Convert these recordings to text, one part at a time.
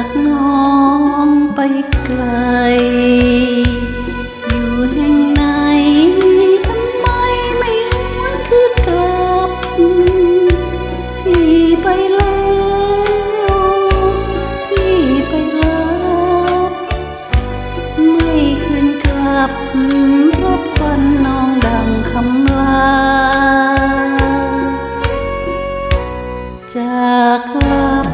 ากน้องไปไกล อยู่แห่งไหนทำไมไม่วนคืนกลับ พี่ไปแล้ว พี่ไปแล้วไม่คืนกลับรบกวนน้องดังคำลา จากลับ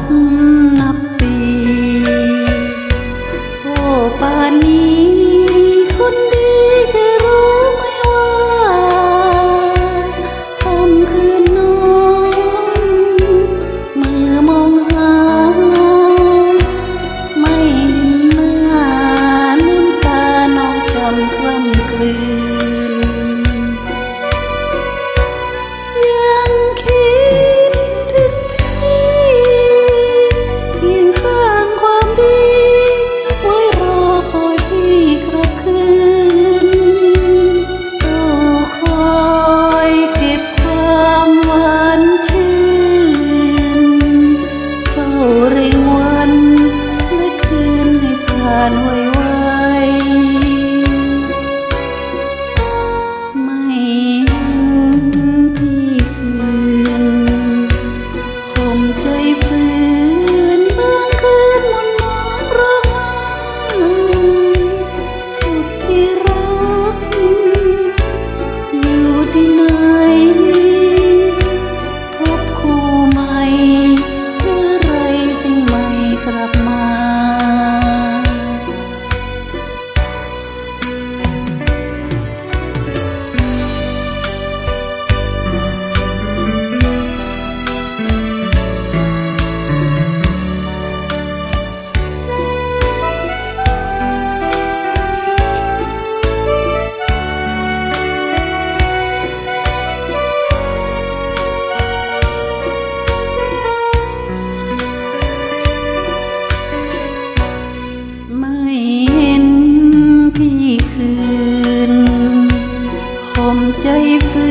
มใจฝื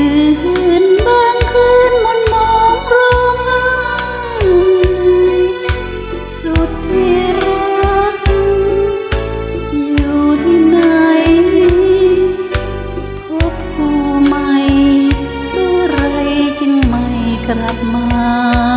นบางคืนมนมองร้องสุดที่รัก อยู่ที่ไหน พบคู่ใหม่เมื่อไรจึงไม่กลับมา